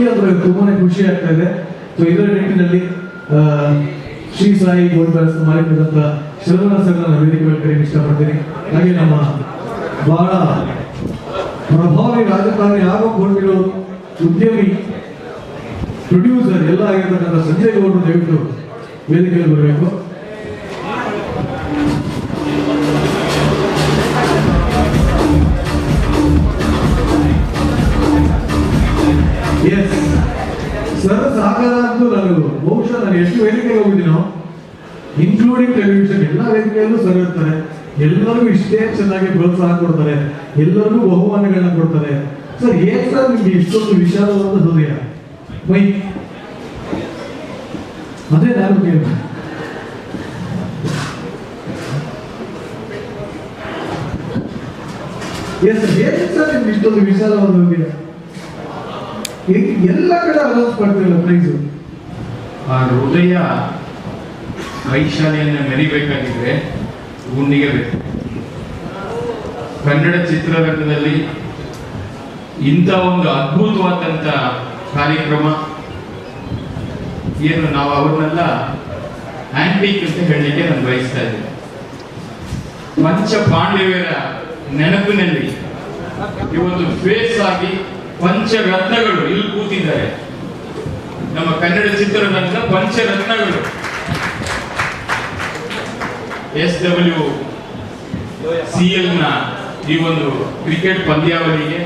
ನೋಡಿ ಅಂದ್ರೆ ತುಂಬಾನೇ ಖುಷಿ ಆಗ್ತಾ ಇದೆ. ಸೊ ಇದರ ನಿಟ್ಟಿನಲ್ಲಿ ಶ್ರೀ ಸಾಯಿ ಗೋಲ್ಡ್ ಬ್ಯಾಸ್ ಮಾಡಿದಂತ ಶರಣ ಸರ್ನ ವೇದಿಕೆ ಮೇಲೆ ಇಷ್ಟಪಡ್ತೀನಿ. ಹಾಗೆ ನಮ್ಮ ಬಹಳ ಪ್ರಭಾವಿ ರಾಜಕಾರಣಿ ಆಗೋಕೊಂಡಿರೋ ಉದ್ಯಮಿ ಪ್ರೊಡ್ಯೂಸರ್ ಎಲ್ಲ ಆಗಿರ್ತಕ್ಕಂಥ ಸಂಜಯ್ ಗೌಡರು ದಯವಿಟ್ಟು ವೇದಿಕೆಯಲ್ಲಿ ಬರಬೇಕು. ಎಷ್ಟು ವೇದಿಕೆಗೆ ಹೋಗಿದ್ದೀನೋ ಇನ್ಕ್ಲೂಡಿಂಗ್ ಟೆಲಿವಿಷನ್ ಎಲ್ಲ ವೇದಿಕೆಯಲ್ಲೂ ಸರಿ ಇರ್ತಾರೆ ಎಲ್ಲರಿಗೂ ಇಷ್ಟೇ ಚೆನ್ನಾಗಿ ಪ್ರೋತ್ಸಾಹ ಕೊಡ್ತಾರೆ. ಎಲ್ಲರಿಗೂ ಬಹುಮಾನಗಳನ್ನ ಕೊಡ್ತಾರೆ. ಸರ್ ಏನ್ ಸರ್ ನಿಮ್ಗೆ ಇಷ್ಟೊಂದು ವಿಶಾಲವಾದ ಹೃದಯ? ಮೈ. ಅದೇ ನಾನು ಎಸ್ ಸರ್ ನಿಮ್ಗೆ ಇಷ್ಟೊಂದು ವಿಶಾಲವಾದ ಹೃದಯ? ಎಲ್ಲ ಕಡೆ ಅನೌನ್ಸ್ ಮಾಡ್ತಿರಲ್ಲ ಪ್ರೈಸು ಆ ಹೃದಯ ವೈಶಾಲಿಯನ್ನು ಮೆರಿಬೇಕಾಗಿದ್ರೆ ಗುಂಡಿಗೆ ಬೇಕು. ಕನ್ನಡ ಚಿತ್ರರಂಗದಲ್ಲಿ ಇಂಥ ಒಂದು ಅದ್ಭುತವಾದಂಥ ಕಾರ್ಯಕ್ರಮ ಏನು ನಾವು ಅವ್ರನ್ನೆಲ್ಲ ಆಂಟಿಕ್ ಅಂತ ಹೇಳಲಿಕ್ಕೆ ನಾನು ಬಯಸ್ತಾ ಇದ್ದೀನಿ. ಪಂಚ ಪಾಂಡವ್ಯರ ನೆನಪಿನಲ್ಲಿ ಇವತ್ತು ಫೇಸ್ ಆಗಿ ಪಂಚರತ್ನಗಳು ಇಲ್ಲಿ ಕೂತಿದ್ದಾರೆ. ನಮ್ಮ ಕನ್ನಡ ಚಿತ್ರರಂಗದ ಪಂಚರತ್ನಗಳು. ಎಸ್ ಡಬ್ಲ್ಯೂ ಸಿ ಎಲ್ನ ನ ಈ ಒಂದು ಕ್ರಿಕೆಟ್ ಪಂದ್ಯಾವಳಿಗೆ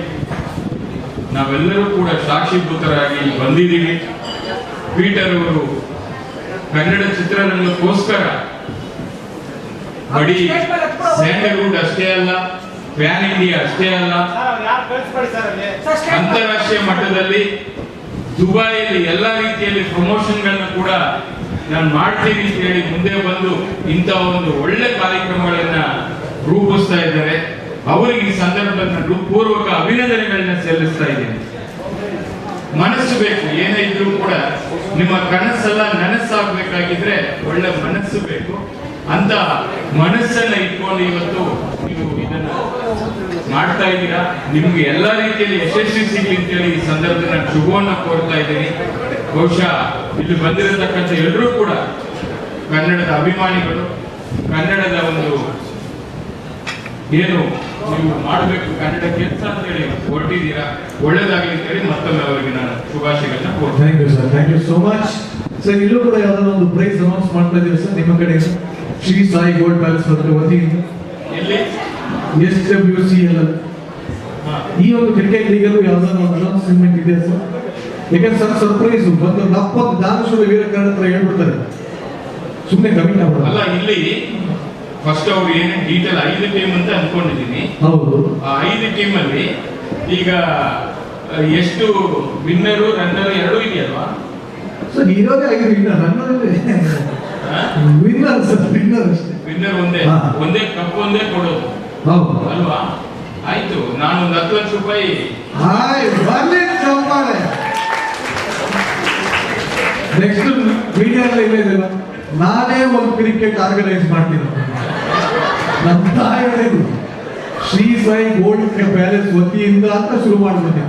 ನಾವೆಲ್ಲರೂ ಕೂಡ ಸಾಕ್ಷಿಭೂತರಾಗಿ ಬಂದಿದ್ದೀವಿ. ಪೀಟರ್ ಅವರು ಕನ್ನಡ ಚಿತ್ರರಂಗಕ್ಕೋಸ್ಕರ ಬಡಿ ಸ್ಯಾಂಡಲ್ವುಡ್ ಅಷ್ಟೇ ಅಲ್ಲ ಪ್ಯಾನ್ ಇಂಡಿಯಾ ಅಷ್ಟೇ ಅಲ್ಲ? ಅಂತಾರಾಷ್ಟ್ರೀಯ ಮಟ್ಟದಲ್ಲಿ ದುಬೈಯಲ್ಲಿ ಎಲ್ಲ ರೀತಿಯಲ್ಲಿ ಪ್ರಮೋಷನ್ಗಳನ್ನು ಕೂಡ ನಾನು ಮಾಡ್ತೀನಿ ಅಂತ ಹೇಳಿ ಮುಂದೆ ಬಂದು ಇಂಥ ಒಂದು ಒಳ್ಳೆ ಕಾರ್ಯಕ್ರಮಗಳನ್ನ ರೂಪಿಸ್ತಾ ಇದ್ದಾರೆ. ಅವರಿಗೆ ಈ ಸಂದರ್ಭದಲ್ಲಿ ಪೂರ್ವಕ ಅಭಿನಂದನೆಗಳನ್ನ ಸಲ್ಲಿಸ್ತಾ ಇದ್ದೀನಿ. ಮನಸ್ಸು ಬೇಕು, ಏನೇ ಇದ್ರೂ ಕೂಡ ನಿಮ್ಮ ಕನಸೆಲ್ಲ ನನಸಾಗ್ಬೇಕಾಗಿದ್ರೆ ಒಳ್ಳೆ ಮನಸ್ಸು ಬೇಕು. ಅಂತ ಮನಸ್ಸನ್ನ ಇಟ್ಕೊಂಡು ಇವತ್ತು ನೀವು ಇದನ್ನ ಮಾಡ್ತಾ ಇದ್ದೀರಾ? ನಿಮ್ಗೆ ಎಲ್ಲಾ ರೀತಿಯಲ್ಲಿ ಯಶಸ್ವಿ ಸಿಗ್ಲಿ ಅಂತೇಳಿ ಈ ಸಂದರ್ಭದಲ್ಲಿ ನಾನು ಶುಭವನ್ನ ಕೋರ್ತಾ ಇದ್ದೀನಿ. ಬಹುಶಃ ಇಲ್ಲಿ ಬಂದಿರತಕ್ಕಂಥ ಎಲ್ಲರೂ ಕೂಡ ಕನ್ನಡದ ಅಭಿಮಾನಿಗಳು, ಕನ್ನಡದ ಒಂದು ಏನು ನೀವು ಮಾಡಬೇಕು ಕನ್ನಡ ಕೆಲಸ ಅಂತೇಳಿ ಹೊರಟಿದ್ದೀರಾ? ಒಳ್ಳೇದಾಗಲಿ ಅಂತೇಳಿ ಮತ್ತೊಮ್ಮೆ ಅವರಿಗೆ ನಾನು ಶುಭಾಶಯಗಳನ್ನ thank you sir thank you so much sir ಇಲ್ಲೂ ಕೂಡ ಯಾವ್ದಾದ್ರು ಒಂದು ಪ್ರೈಸ್ ಅನೌನ್ಸ್ ಮಾಡ್ತಾ ಇದ್ದೀವಿ ಸರ್ ನಿಮ್ಮ ಕಡೆ ಶ್ರೀ ಸಾಯಿ ಗೋಲ್ಡ್ ಪ್ಯಾಲೇಸ್ ಅದರ ವತಿಯಿಂದ? ಎಲ್ಲಿ? S W C L. ಈ ಒಂದು ಕ್ರಿಕೆಟ್ ಲೀಗಲ್ಲೂ ಯಾವ್ದಾದ್ರು ಒಂದು ಅನೌನ್ಸ್ಮೆಂಟ್ ಇದೆ ಸರ್ ಯಾಕಂದ್ರೆ ಸರ್ ಸರ್ಪ್ರೈಸ್ ಬಂದು ನಪ್ಪತ್ತು ದಾನಶೂರ ವೀರ ಕನ್ನಡ ಹತ್ರ ಹೇಳ್ಬಿಡ್ತಾರೆ. ಸುಮ್ಮನೆ ಕಮ್ಮಿ ಅಲ್ಲ ಇಲ್ಲಿ ಫಸ್ಟ್ ಅವ್ರು ಏನೇ ಡೀಟೇಲ್ ಐದು ಟೀಮ್ ಅಂತ ಅನ್ಕೊಂಡಿದ್ದೀನಿ. ಹೌದು. ಆ ಐದು ಟೀಮ್ ಅಲ್ಲಿ ಈಗ ಎಷ್ಟು ವಿನ್ನರು ರನ್ನರ್ ಎರಡೂ ಇದೆಯಲ್ವಾ? ಸರ್ ಇರೋದೇ ಐದು winner runner winner sir winner ಅಷ್ಟೇ. ವಿನ್ನರ್ ಒಂದೇ ಹಾ. ಒಂದೇ ಕಪ್ ಒಂದೇ ಕೊಡೋದು. ಹೌದು. ಅಲ್ವಾ? ಆಯ್ತು ನಾನು ಒಂದು ಹತ್ತು ಲಕ್ಷ ರೂಪಾಯಿ. ಹಾಯ್ ಬರ್ಲಿ ಚಪ್ಪಾಳೆ. ನೆಕ್ಸ್ಟ್ ಮೀಡಿಯಾ ಇಲ್ಲ ನಾನೇ ಒಂದು ಕ್ರಿಕೆಟ್ ಆರ್ಗನೈಸ್ ಮಾಡ್ತೀನಿ. ನಮ್ಮ ತಾಯಿ ಹೇಳಿದ್ರು ಶ್ರೀ ಸಾಯಿ ಗೋಲ್ಡ್ ಪ್ಯಾಲೇಸ್ ವತಿಯಿಂದ ಅಂತ ಶುರು ಮಾಡ್ಬಿಟ್ಟಿದ್ದೆ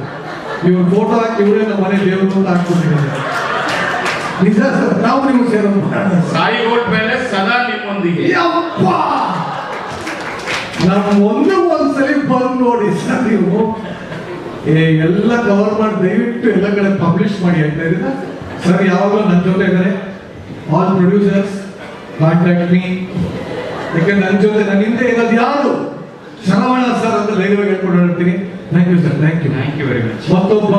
ಇವ್ರ ಫೋಟೋ ಹಾಕಿ ಇವರೇ ನಮ್ಮ ಮನೆ ದೇವರು ಅಂತ ಹಾಕ್ಬಿಟ್ಟಿದ್ದಾರೆ. ನಿಜ ಸರ್ ನಾವು ನಿಮ್ಗೆ ಸೇರೋದು. ಸಾಯಿ ಗೋಲ್ಡ್ ಪ್ಯಾಲೇಸ್ ಸದಾ ನಿಮ್ಮೊಂದಿಗೆ. ಯಪ್ಪ! ನಮ್ಮ ಒಂದು ಒಂದ್ಸಲಿ ಬಂದು ನೋಡಿ ಸರ್ ನೀವು. ಏ ಎಲ್ಲ ಕವರ್ ಮಾಡಿ ದಯವಿಟ್ಟು ಎಲ್ಲ ಕಡೆ ಪಬ್ಲಿಷ್ ಮಾಡಿ ಅಂತ ಇದ್ದೀರಾ ಸರ್ ಯಾವಾಗಲೂ ನನ್ನ ಜೊತೆ ಇದ್ದಾರೆ. ಆಲ್ ಪ್ರೊಡ್ಯೂಸರ್ಸ್ ಕಾಂಟ್ಯಾಕ್ಟ್ ಮೀ ಯಾಕಂದ್ರೆ ನನ್ನ ಜೊತೆ ನನ್ನ ಹಿಂದೆ ಇರೋದು ಯಾರು? ಶರವಣ ಸರ್ ಅಂತ ಲೈವ್ ಹೇಳ್ಕೊಂಡು ಹೇಳ್ತೀನಿ thank you sir thank you thank you very much ಮತ್ತೊಬ್ಬ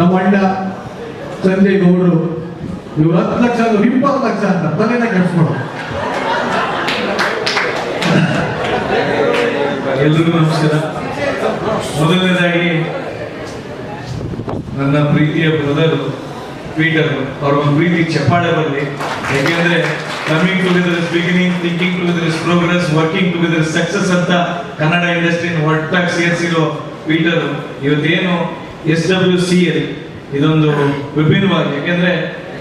ನಮ್ಮ ಅಣ್ಣ ಸಂಜಯ್ ಗೌಡರು. ಇವ್ರು ಹತ್ತು ಲಕ್ಷ ಅಂದ್ರೆ ಇಪ್ಪತ್ತು ಲಕ್ಷ ಅಂತ ತಲೆನ ಕೆಡಿಸ್ಕೊಡು. ಎಲ್ರಿಗೂ ನಮಸ್ಕಾರ. ಮೊದಲನೇದಾಗಿ ನನ್ನ ಪ್ರೀತಿಯ ಬ್ರದರ್ ಪೀಟರ್ ಅವ್ರ ಒಂದು ಪ್ರೀತಿ ಚಪ್ಪಾಳೆ ಬರಲಿ. ಯಾಕೆಂದ್ರೆ coming together is beginning thinking together is progress working together is success ಅಂತ ಕನ್ನಡ ಇಂಡಸ್ಟ್ರಿನ ಒಟ್ಟಾಗಿ ಸೇರಿಸಿರೋ ಪೀಟರ್ ಇವತ್ತೇನು ಎಸ್ ಡಬ್ಲ್ಯೂ ಸಿ ಎಲ್ ಇದೊಂದು ವಿಭಿನ್ನವಾಗಿ, ಯಾಕೆಂದ್ರೆ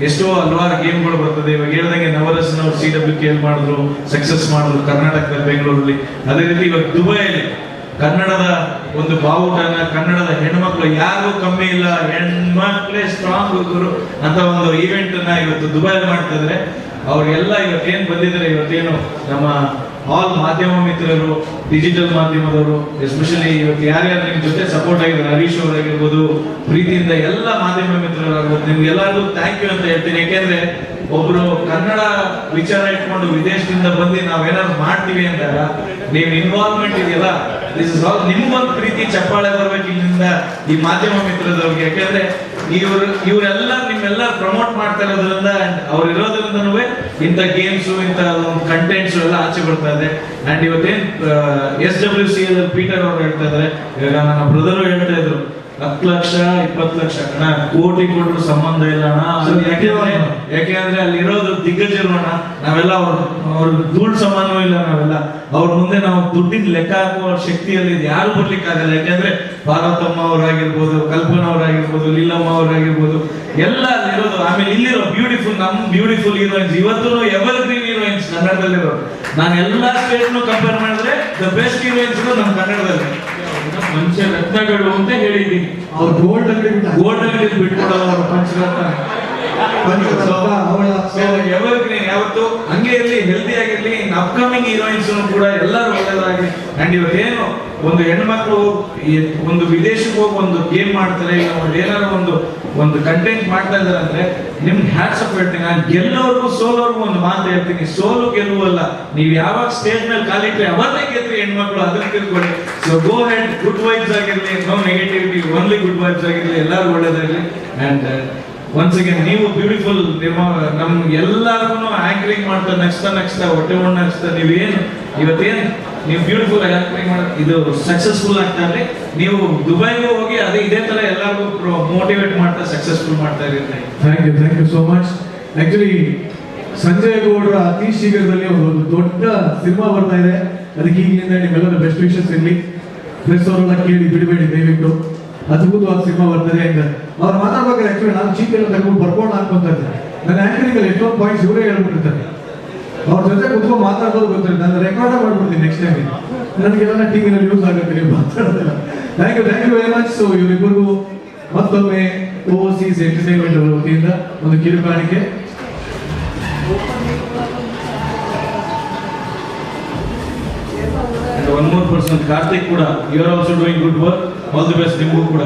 ಎಷ್ಟೋ ಹಲವಾರು ಗೇಮ್ಗಳು ಬರ್ತದೆ. ಇವಾಗ ಹೇಳ್ದಂಗೆ ನವರಸನವ್ರು ಸಿ ಡಬ್ಲ್ಯೂ ಕೆ ಎಲ್ ಮಾಡಿದ್ರು ಸಕ್ಸಸ್ ಮಾಡಿದ್ರು ಕರ್ನಾಟಕದ ಬೆಂಗಳೂರಲ್ಲಿ. ಅದೇ ರೀತಿ ಇವಾಗ ದುಬೈಯಲ್ಲಿ ಕನ್ನಡದ ಒಂದು ಬಾವುಟನ, ಕನ್ನಡದ ಹೆಣ್ಮಕ್ಳು ಯಾರು ಕಮ್ಮಿ ಇಲ್ಲ. ಹೆಣ್ಮಕ್ಳೇ ಸ್ಟ್ರಾಂಗ್ ಗುರು ಅಂತ ಒಂದು ಈವೆಂಟ್ ಇವತ್ತು ದುಬೈಯಲ್ಲಿ ಮಾಡ್ತಾ ಇದ್ದಾರೆ ಅವ್ರಿಗೆಲ್ಲ ಇವತ್ತೇನ್ ಬಂದಿದ್ದಾರೆ, ಇವತ್ತೇನು ನಮ್ಮ ಆಲ್ ಮಾಧ್ಯಮ ಮಿತ್ರರು ಡಿಜಿಟಲ್ ಮಾಧ್ಯಮದವರು ಎಸ್ಪೆಷಲಿ ಇವತ್ತು ಯಾರ್ಯಾರು ನಿಮ್ಮ ಜೊತೆ ಸಪೋರ್ಟ್ ಆಗಿದ್ದಾರೆ, ಹರೀಶ್ ಅವರಾಗಿರ್ಬೋದು, ಪ್ರೀತಿಯಿಂದ ಎಲ್ಲ ಮಾಧ್ಯಮ ಮಿತ್ರರಾಗ್ಬೋದು, ನಿಮ್ಗೆಲ್ಲರಿಗೂ ಥ್ಯಾಂಕ್ ಯು ಅಂತ ಹೇಳ್ತೀನಿ. ಯಾಕೆಂದ್ರೆ ಒಬ್ರು ಕನ್ನಡ ವಿಚಾರ ಇಟ್ಕೊಂಡು ವಿದೇಶದಿಂದ ಬಂದು ನಾವೇನಾದ್ರು ಮಾಡ್ತೀವಿ ಅಂದಾಗ ನೀವು ಇನ್ವಾಲ್ವ್ಮೆಂಟ್ ಇದೆಯಲ್ಲ ದಿಸ್ ಇಸ್ ಆಲ್ ನಿಮ್ಗೊಂದು ಪ್ರೀತಿ, ಚಪ್ಪಾಳೆ ಬರಬೇಕು ಇಲ್ಲಿಂದ ಈ ಮಾಧ್ಯಮ ಮಿತ್ರದವ್ರಿಗೆ. ಯಾಕೆಂದ್ರೆ ಇವ್ರು ಇವರೆಲ್ಲ ನಿಮ್ಮೆಲ್ಲ ಪ್ರಮೋಟ್ ಮಾಡ್ತಾ ಇರೋದ್ರಿಂದ ಅವ್ರು ಇರೋದ್ರಿಂದನೂ ಇಂಥ ಗೇಮ್ಸ್ ಇಂಥ ಕಂಟೆಂಟ್ಸ್ ಎಲ್ಲ ಆಚೆ ಬರ್ತಾ ಇದೆ. ಅಂಡ್ ಇವತ್ತೇನ್ ಎಸ್ ಡಬ್ಲ್ಯೂ ಸಿ ಪೀಟರ್ ಅವ್ರು ಹೇಳ್ತಾ ಇದ್ದಾರೆ ಇವಾಗ ನನ್ನ ಬ್ರದರು ಹೇಳ್ತಾ ಇದ್ರು. ಹತ್ತು ಲಕ್ಷ ಇಪ್ಪತ್ತು ಲಕ್ಷ. ಅಣ್ಣ ಕೋಟಿ ಕೊಟ್ಟರು ಸಂಬಂಧ ಇಲ್ಲ ಅಣ್ಣ. ಯಾಕೆಂದ್ರೆ ಅಲ್ಲಿರೋದು ಅಲ್ಲಿ ಇರೋದು ದಿಗ್ಗಜರು ಅಣ್ಣ. ನಾವೆಲ್ಲ ಅವ್ರ ಅವ್ರ ಧೂಳ್ ಸಮಾನವೂ ಇಲ್ಲ ನಾವೆಲ್ಲ. ಅವ್ರ ಮುಂದೆ ನಾವು ದುಡ್ಡಿನ ಲೆಕ್ಕ ಹಾಕುವ ಶಕ್ತಿಯಲ್ಲಿ ಯಾರು ಬರ್ಲಿಕ್ಕೆ ಆಗಲ್ಲ. ಯಾಕೆಂದ್ರೆ ಭಾರತಮ್ಮ ಅವರಾಗಿರ್ಬೋದು ಕಲ್ಪನಾ ಅವರಾಗಿರ್ಬೋದು ಲೀಲಮ್ಮ ಅವರಾಗಿರ್ಬೋದು ಎಲ್ಲ ಅಲ್ಲಿರೋದು. ಆಮೇಲೆ ಇಲ್ಲಿರೋ ಬ್ಯೂಟಿಫುಲ್ ನಮ್ ಬ್ಯೂಟಿಫುಲ್ ಹೀರೋಯಿನ್ಸ್ ಇವತ್ತು ಎವರ್ ಗ್ರೀನ್ ಹೀರೋಯಿನ್ಸ್ ಕನ್ನಡದಲ್ಲಿರೋ ನಾನು ಎಲ್ಲಾ ಸ್ಟೇಟ್ನು ಕಂಪೇರ್ ಮಾಡಿದ್ರೆ ದ ಬೆಸ್ಟ್ ಹೀರೋಯಿನ್ಸ್ ನಮ್ಮ ಕನ್ನಡದಲ್ಲಿ. ಮನುಷ್ಯ ರತ್ನಗಳು ಅಂತ ಹೇಳಿದ್ದೀನಿ. ಅವ್ರು ಗೋಲ್ಡ್ ಅಂಗಡಿ ಗೋಲ್ಡ್ ಅಂಗಡಿ ಬಿಟ್ಕೊಡೋದು ಅವ್ರ ಪಂಚರತ್ನ ಪಂಚರತ್ನ, ಅವಳ ಎವರ್ ಗ್ರೀನ್ ಯಾವತ್ತು ಹಂಗೆ ಇರ್ಲಿ ಹೆಲ್ದಿ ಆಗಿರ್ಲಿ ಅಪ್ಕಮಿಂಗ್ ಹೀರೋಯಿನ್ಸ್ ಕೂಡ ಎಲ್ಲರೂ ಒಳ್ಳೆಯದಾಗಲಿ ಅಂಡ್ ಇವತ್ತೇನು ಒಂದು ಹೆಣ್ಮಕ್ಳು ಒಂದು ವಿದೇಶಕ್ಕೆ ಹೋಗಿ ಒಂದು ಗೇಮ್ ಮಾಡ್ತಾರೆ ಇಲ್ಲ ಒಂದು ಏನಾದ್ರು ಒಂದು ಒಂದು ಕಂಟೆಂಟ್ ಮಾಡ್ತಾ ಇದಾರೆ ಅಂದ್ರೆ ನಿಮ್ಗೆ ಹ್ಯಾಟ್ಸ್ ಅಪ್ ಹೇಳ್ತೀನಿ ನಾನು ಗೆಲ್ಲೋರ್ಗು ಸೋಲೋರ್ಗು ಒಂದು ಮಾತು ಹೇಳ್ತೀನಿ. ಸೋಲು ಗೆಲುವು ಅಲ್ಲ ನೀವು ಯಾವಾಗ ಸ್ಟೇಜ್ ಮೇಲೆ ಕಾಲಿಟ್ರೆ ಅವತ್ತೇ ಗೆದ್ರಿ ಹೆಣ್ಮಕ್ಳು ಅದನ್ನ ತಿಳ್ಕೊಳ್ಳಿ. So go hand good vibes ಆಗಿರ್ಲಿ no negativity only good vibes ಆಗಿರಲಿ ಎಲ್ಲರೂ ಒಳ್ಳೇದಾಗಲಿ. ಅಂಡ್ ಒನ್ಸ್ ಅಗೇನ್ ನೀವು ಬ್ಯೂಟಿಫುಲ್ ನಿಮ್ಮ ನಮ್ ಎಲ್ಲಾರ್ಗು ಆಂಕರಿಂಗ್ ಮಾಡ್ತಾ ನೆಕ್ಸ್ಟ್ ನೆಕ್ಸ್ಟ್ ಹೊಟ್ಟೆ ನೆಕ್ಸ್ಟ್ ನೀವೇನು ಇವತ್ತೇನು, ನೀವು ಬ್ಯೂಟಿಫುಲ್ ಆಂಕರಿಂಗ್ ಮಾಡ, ಇದು ಸಕ್ಸಸ್ಫುಲ್ ಆಗ್ತಾ ಇರ್ಲಿ. ನೀವು ದುಬೈಗೂ ಹೋಗಿ ಅದೇ ಇದೇ ತರ ಎಲ್ಲರಿಗೂ ಮೋಟಿವೇಟ್ ಮಾಡ್ತಾ ಸಕ್ಸಸ್ಫುಲ್ ಮಾಡ್ತಾ ಇರಿ thank you thank you so much actually Sanjay ಗೌಡ್ರ ಅತಿ ಶೀಘ್ರದಲ್ಲಿ ಒಂದು ದೊಡ್ಡ ಸಿನಿಮಾ ಬರ್ತಾ ಇದೆ. ಅದಕ್ಕೆ ಈಗಿನಿಂದ ನಿಮ್ಮೆಲ್ಲರ ಬೆಸ್ಟ್ ವಿಷಸ್ ಇರಲಿ. ಪ್ರೆಸ್ ಅವರೆಲ್ಲ ಕೇಳಿ ಬಿಡಬೇಡಿ, ದಯವಿಟ್ಟು. ಅದ್ಭುತವಾದ ಸಿನಿಮಾ ಬರ್ತಾರೆ ಅಂತ. ಅವ್ರು ಮಾತಾಡ್ಬೇಕಾದ್ರೆ ಆಕ್ಚುಲಿ ನಾನು ಚೀಪ್ ಎಲ್ಲ ತಗೊಂಡು ಬರ್ಕೊಂಡು ಹಾಕೊಂತ ಇದ್ದೆ ನನ್ನ ಆಂಕರಿಂಗ್ ಅಲ್ಲಿ ಎಷ್ಟೊಂದು ಪಾಯಿಂಟ್ಸ್ ಇವರೇ ಹೇಳ್ಬಿಟ್ಟಿರ್ತಾರೆ. ಅವ್ರ ಜೊತೆ ಕುತ್ಕೊಂಡು ಮಾತಾಡೋದು ಗೊತ್ತಿಲ್ಲ ನಾನು ರೆಕಾರ್ಡ್ ಮಾಡ್ಬಿಡ್ತೀನಿ ನೆಕ್ಸ್ಟ್ ಟೈಮ್ ನನಗೆಲ್ಲ ಟಿವಿನಲ್ಲಿ ಯೂಸ್ ಆಗುತ್ತೆ, ನೀವು ಮಾತಾಡೋದಿಲ್ಲ. Thank you thank you very much so ಇವರಿಬ್ಬರಿಗೂ ಮತ್ತೊಮ್ಮೆ ಓವರ್ಸೀಸ್ ಎಂಟರ್ಟೈನ್ಮೆಂಟ್ ವತಿಯಿಂದ ಒಂದು ಕಿರುಕಾಣಿಕೆ. ಒನ್ ಮೋರ್ ಪರ್ಸನ್ ಕಾರ್ತಿಕ್ ಕೂಡ you are also doing good work all the best ನಿಮಗೂ ಕೂಡ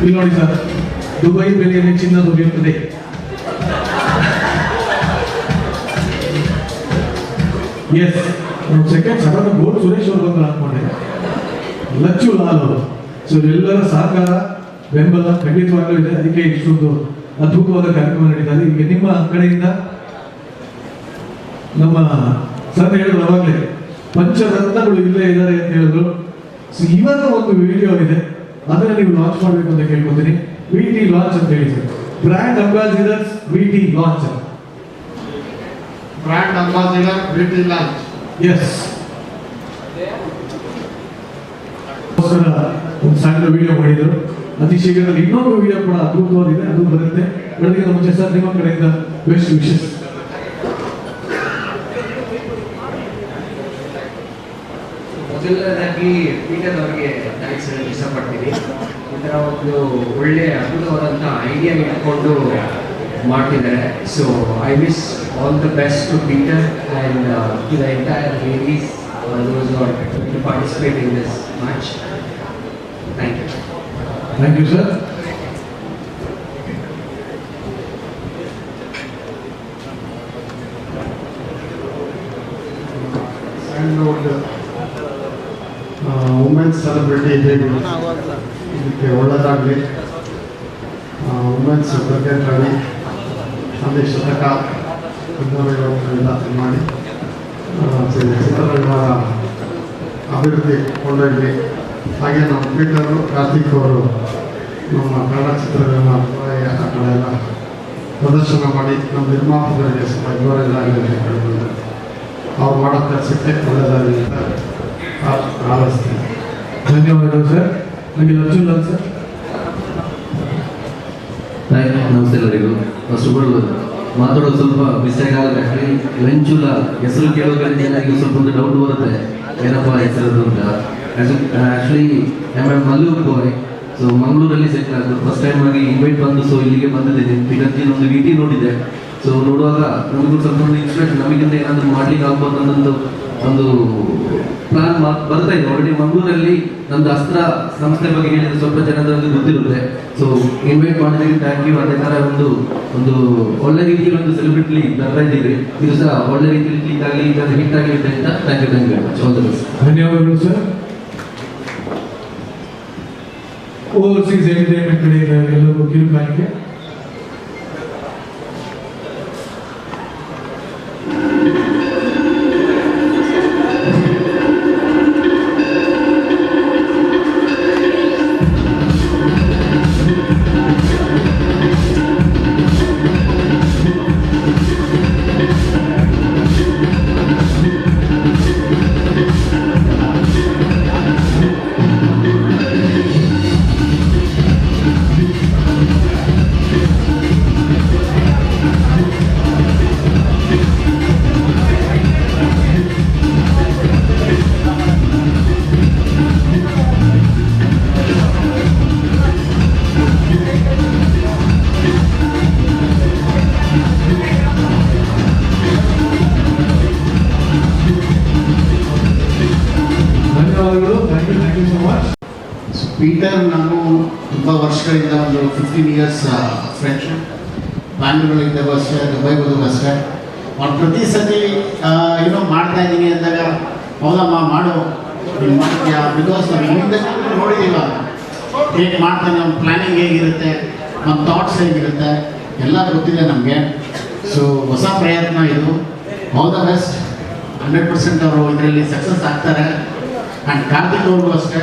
ಇಲ್ಲಿ ನೋಡಿ ಸರ್, ದುಬೈ ಬೆಲೆಯಲ್ಲಿ ಚಿನ್ನ ದೊರೆಯುತ್ತದೆ ಎಸ್ ಒಂದು ಸೆಕೆಂಡ್ ಸಡನ್ ಗೋಲ್ಡ್ ಸುರೇಶ್ ಅವರು ಬಂದ್ರೆ ಅನ್ಕೊಂಡೆ. ಲಚ್ಚು ಲಾಲ್ ಅವರು. ಸೊ ಎಲ್ಲರ ಸಹಕಾರ, ಬೆಂಬಲ ಖಂಡಿತವಾಗಲೂ ಇದೆ. ಅದಕ್ಕೆ ಇಷ್ಟೊಂದು ಅದ್ಭುತವಾದ ಕಾರ್ಯಕ್ರಮ ನಡೀತಾ ಇದೆ. ನಿಮ್ಮ ಕಡೆಯಿಂದ ನಮ್ಮ ಸರ್ ಹೇಳಿದ್ರು ಅವಾಗಲೇ, ಪಂಚರತ್ನಗಳು ಇಲ್ಲೇ ಇದ್ದಾರೆ ಅಂತ ಹೇಳಿದ್ರು. ಸೊ ಇವಾಗ ಒಂದು ವಿಡಿಯೋ ಇದೆ. ಅದನ್ನ ನೀವು ಲಾಂಚ್ ಮಾಡಬೇಕು ಅಂತ ಕೇಳ್ಕೊತೀನಿ. ವಿ ಟಿ ಲಾಂಚ್ ಅಂತ ಹೇಳಿ sir brand ambassadors V T launch brand ambassador V T launch S ಒಂದು ಸಣ್ಣ ವಿಡಿಯೋ ಮಾಡಿದ್ರು. ಅತಿ ಶೀಘ್ರದಲ್ಲಿ ಇನ್ನೊಂದು ವಿಡಿಯೋ ಕೂಡ ಅದ್ಭುತವಾಗಿದೆ. ಅದು ಬರುತ್ತೆ. ಬೆಳಗ್ಗೆ ಮುಂಚೆ ಸರ್ ನಿಮ್ಮ ಕಡೆಯಿಂದ ಬೆಸ್ಟ್ ವಿಶಸ್ ಮೊದಲನೇದಾಗಿ ಪೀಟರ್ ಅವರಿಗೆ ಥ್ಯಾಂಕ್ಸ್ ಹೇಳಲು ಇಷ್ಟಪಡ್ತೀನಿ. ಈ ಥರ ಒಂದು ಒಳ್ಳೆ ಅದ್ಭುತವಾದಂಥ ಐಡಿಯಾ ಇಟ್ಕೊಂಡು ಮಾಡ್ತಿದ್ದಾರೆ. So I wish all the best to Peter and to the entire ladies are to participate in this match thank you thank you sir and ಭೇಟಿ ಇದ್ದೀವಿ ಇದಕ್ಕೆ ಒಳ್ಳೆಯದಾಗಲಿ ವುಮೆನ್ಸ್ ರವಿ ಅಲ್ಲಿ ಶತಕ ಮಾಡಿ. ಚಿತ್ರರಂಗ ಅಭಿವೃದ್ಧಿ ಕೊಂಡೊಯ್ಲಿ. ಹಾಗೆ ನಮ್ಮ ಪೀಟರು ಕಾರ್ತಿಕ್ ಅವರು ನಮ್ಮ ಕನ್ನಡ ಚಿತ್ರರಂಗ ಆ ಕಡೆ ಎಲ್ಲ ಪ್ರದರ್ಶನ ಮಾಡಿ ನಮ್ಮ ನಿರ್ಮಾಪಕರಿಗೆ ಸ್ವಲ್ಪ ಕೇಳಿದ್ರು ಅವ್ರು ಮಾಡೋ ಕೆಲಸಕ್ಕೆ ಒಳ್ಳೆಯದಾಗಲಿ ಅಂತ ಆ- ಹಾರೈಸ್ತೀನಿ ಧನ್ಯವಾದಗಳು ಸರ್. ನನಗೆ ಅರ್ಜುನ್ ಸರ್. ನಮಸ್ತೆ ಎಲ್ಲರಿಗೂ. ಆಲ್ ಮಾತಾಡೋದು ಸ್ವಲ್ಪ ಮಿಸ್ಟೇಕ್ ಆಗುತ್ತೆ. ಆ್ಯಕ್ಚುಲಿ ವೆಂಚುಲ ಹೆಸರು ಕೇಳೋದ್ರಿಂದ ಏನಾಗಿ ಸ್ವಲ್ಪ ಒಂದು ಡೌಟ್ ಬರುತ್ತೆ. ಏನಪ್ಪ ಹೆಸರು ಅಂತ. Actually I am Mallu boy so ಮಂಗಳೂರಲ್ಲಿ ಸೆಟ್ ಆಗೋದು ಫಸ್ಟ್ ಟೈಮ್ ಆಗಿ ಇನ್ವೈಟ್ ಬಂದು ಸೊ ಇಲ್ಲಿಗೆ ಬಂದಿದ್ದೀನಿ. ಬಿಗಂತಿ ಒಂದು ವಿ ಟಿ ನೋಡಿದ್ದೆ ಸೊ ನೋಡುವಾಗ ನಮಗೂ ಸ್ವಲ್ಪ ಒಂದು ಇನ್ಸ್ಪಿರೇಷನ್ ನಮಗಿಂತ ಏನಾದರೂ ಮಾಡ್ಲಿಕ್ಕೆ ಆಗ್ಬೋದು ಅನ್ನೋದು ಒಂದು ಪ್ಲಾನ್ ಬರ್ತಾ ಇದೆ. ಆಲ್ರೆಡಿ ಮಂಗಳೂರಲ್ಲಿ ನಮ್ದು ಅಸ್ತ್ರ ಸಂಸ್ಥೆ ಬಗ್ಗೆ ಹೇಳಿದ್ರೆ ಸ್ವಲ್ಪ ಜನರಲ್ಲಿ ಗೊತ್ತಿರುತ್ತೆ. ಸೊ ಇನ್ವೈಟ್ ಮಾಡಿದ್ರೆ ಥ್ಯಾಂಕ್ ಯು ಅದೇ ಥರ ಒಂದು ಒಂದು ಒಳ್ಳೆ ರೀತಿಯಲ್ಲಿ ಒಂದು ಸೆಲೆಬ್ರಿಟಿ ಬರ್ತಾ ಇದ್ದೀವಿ. ಇದು ಸಹ ಒಳ್ಳೆ ರೀತಿಯಲ್ಲಿ ಕ್ಲಿಕ್ ಆಗಲಿ ಹಿಟ್ ಆಗಲಿ ಅಂತ ಥ್ಯಾಂಕ್ ಯು ಥ್ಯಾಂಕ್ ಯು ಧನ್ಯವಾದಗಳು ಸರ್ ಓವರ್ಸೀಸ್ ಎಂಟರ್ಟೈನ್ಮೆಂಟ್ ಕಡೆಯಿಂದ ಎಲ್ಲರೂ ಕಿರುಕಾಣಿಕೆ ಪೀಟರ್, ನಾನು ತುಂಬ ವರ್ಷಗಳಿಂದ ಒಂದು ಫಿಫ್ಟೀನ್ ಇಯರ್ಸ್ ಫ್ರೆಂಡ್ಶಿಪ್ ಬ್ಯಾಂಗ್ಳೂರಲ್ಲಿದ್ದಾಗ ಅಷ್ಟೇ ದುಬೈ ಹೋದಾಗ ಅಷ್ಟೇ. ಅವ್ನು ಪ್ರತಿ ಸತಿ ಏನೋ ಮಾಡ್ತಾ ಇದ್ದೀನಿ ಅಂದಾಗ, ಹೌದಮ್ಮ, ಮಾಡು. ನೀನು ಮಾಡ್ತೀಯಾ? ಬಿಕಾಸ್ ನಾವು ಹಿಂದೆ ನೋಡಿದ್ದೀವ ಹೇಗೆ ಮಾಡ್ತಾನೆ ನಮ್ಮ ಪ್ಲ್ಯಾನಿಂಗ್ ಹೇಗಿರುತ್ತೆ ನಮ್ಮ ಥಾಟ್ಸ್ ಹೇಗಿರುತ್ತೆ, ಎಲ್ಲ ಗೊತ್ತಿದೆ ನಮಗೆ. ಸೊ ಹೊಸ ಪ್ರಯತ್ನ ಇದು. All the best hundred percent ಅವರು ಇದರಲ್ಲಿ ಸಕ್ಸಸ್ ಆಗ್ತಾರೆ. ಆ್ಯಂಡ್ ಕಾರ್ತಿಕ್ ಅವ್ರಿಗೂ ಅಷ್ಟೇ.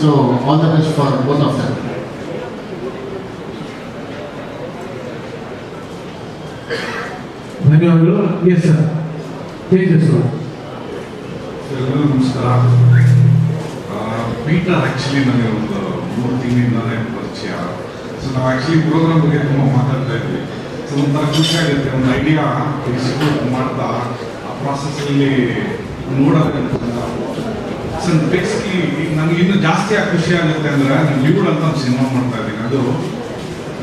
So all the best for both of them. ಧನ್ಯವಾದಗಳು ಎಸ್ ಸರ್ ತೇಜಸ್ ಅವರು ಎಲ್ಲರಿಗೂ ನಮಸ್ಕಾರ ಪೀಟರ್ ಆ್ಯಕ್ಚುಲಿ ನನಗೆ ಒಂದು ಮೂರು ತಿಂಗಳಿಂದಲೇ ಪರಿಚಯ. ಸೊ ನಾವು ಆ್ಯಕ್ಚುಲಿ ಪ್ರೋಗ್ರಾಮ್ ಬಗ್ಗೆ ತುಂಬ ಮಾತಾಡ್ತಾ ಇದ್ವಿ. ಸೊ ಒಂಥರ ಖುಷಿ ಆಗುತ್ತೆ. ಒಂದು ಐಡಿಯಾ ಎಕ್ಸಿಕ್ಯೂಟ್ ಮಾಡ್ತಾ ಆ ಪ್ರಾಸೆಸ್ಸಲ್ಲಿ ನೋಡೋದಕ್ಕೆ ಸೊ ಬೇಸಿಕಲಿ ನನಗೆ ಇನ್ನೂ ಜಾಸ್ತಿ ಆಗಿ ಖುಷಿ ಆಗುತ್ತೆ ಅಂದರೆ ನಾನು ಲಿವುಡ್ ಅಂತ ಒಂದು ಸಿನಿಮಾ ಮಾಡ್ತಾ ಇದ್ದೀನಿ. ಅದು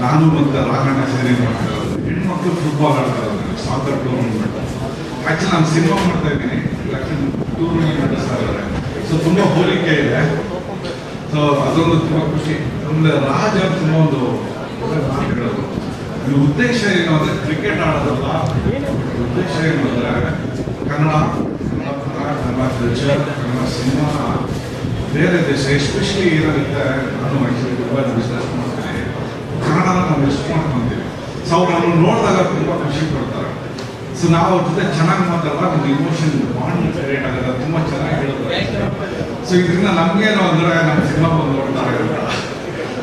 ನಾನು ಮತ್ತು ರಾಘಣ್ಣ ಸೇರಿ ಮಾಡ್ತಾ ಇರೋದು. ಹೆಣ್ಮಕ್ಳು ಫುಟ್ಬಾಲ್ ಆಡ್ತಾ ಇರೋದು ಸಾಕರ್ ಟೂರ್ನಮೆಂಟ್ ಆ್ಯಕ್ಚುಲಿ ನಾನು ಸಿನಿಮಾ ಮಾಡ್ತಾ ಇದ್ದೀನಿ. ಟೂರ್ನಮೆಂಟ್ ನಡೆಸ್ತಾ ಇದ್ದಾರೆ. ಸೊ ತುಂಬ ಹೋಲಿಕೆ ಇದೆ. ಸೊ ಅದೊಂದು ತುಂಬ ಖುಷಿ. ಅಂದರೆ ರಾಜ ತುಂಬ ಒಂದು ಹೇಳೋದು. ಉದ್ದೇಶ ಏನು ಅಂದರೆ ಕ್ರಿಕೆಟ್ ಆಡೋದಲ್ಲ, ಉದ್ದೇಶ ಏನು ಅಂದರೆ ಕನ್ನಡ ಕನ್ನಡ ನಮ್ಮ ಕಲ್ಚರ್ ಕನ್ನಡ ಸಿನಿಮಾ ಬೇರೆ ದೇಶ ಎಸ್ಪೆಷಲಿ ಏನಾಗುತ್ತೆ ನಾನು ಆ್ಯಕ್ಚುಲಿ ತುಂಬ ಬಿಸ್ನೆಸ್ ಮಾಡ್ತೀನಿ. ಕನ್ನಡನ ನಾವು ಎಷ್ಟು ಮಾಡ್ಕೊಂತೀವಿ ಸೊ ಅವ್ರು ನಮ್ಮನ್ನು ನೋಡಿದಾಗ ತುಂಬ ಖುಷಿ ಪಡ್ತಾರೆ. ಸೊ ನಾವು ಅವ್ರ ಜೊತೆ ಚೆನ್ನಾಗಿ ಮಾತಾಡುವಾಗ ಒಂದು ಇಮೋಷನ್ ಬಾಂಡ್ ಕ್ರಿಯೇಟ್ ಆಗುತ್ತೆ ತುಂಬ ಚೆನ್ನಾಗಿ ಹೇಳಿದ್ರೆ ಸೊ ಇದರಿಂದ ನಮಗೇನು ಅಂದರೆ ನಮ್ಮ ಸಿನಿಮಾ ಬಂದು ನೋಡ್ತಾರೆ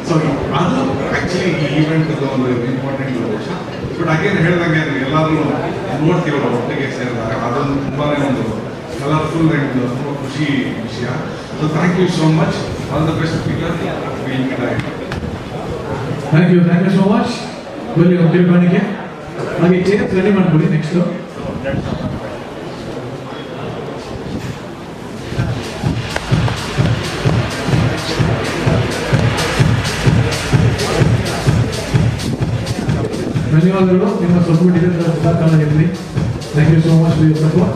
ಸೊ ಅದು ಆ್ಯಕ್ಚುಲಿ ಈವೆಂಟ್ ಒಂದು ಇಂಪಾರ್ಟೆಂಟ್ ಉದ್ದೇಶ. ಬಟ್ ಅಗೇನ್ ಹೇಳ್ದಂಗೆ ಎಲ್ಲರೂ ನೋಡ್ತೀವಲ್ಲ ಒಟ್ಟಿಗೆ ಸೇರಿದಾಗ ಅದೊಂದು ತುಂಬಾ ಒಂದು ಕಲರ್ಫುಲ್ ಆ್ಯಂಡ್ ತುಂಬ ಖುಷಿ ವಿಷಯ. So thank you so much all the best speaker thank you thank you so much ಬನ್ನಿ ಒಂದು ಕಿರುಕಾಣಿಕೆ ಹಾಗೆ ಚೇರ್ಸ್ ರೆಡಿ ಮಾಡ್ಕೊಳ್ಳಿ ನೆಕ್ಸ್ಟು ಧನ್ಯವಾದಗಳು. ನಿಮ್ಮ ಸಪೋರ್ಟ್ ಇದೆ thank you so much for support